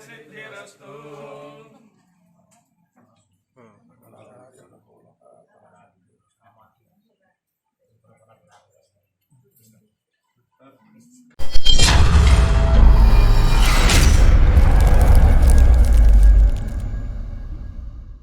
సిద్ధిరస్తు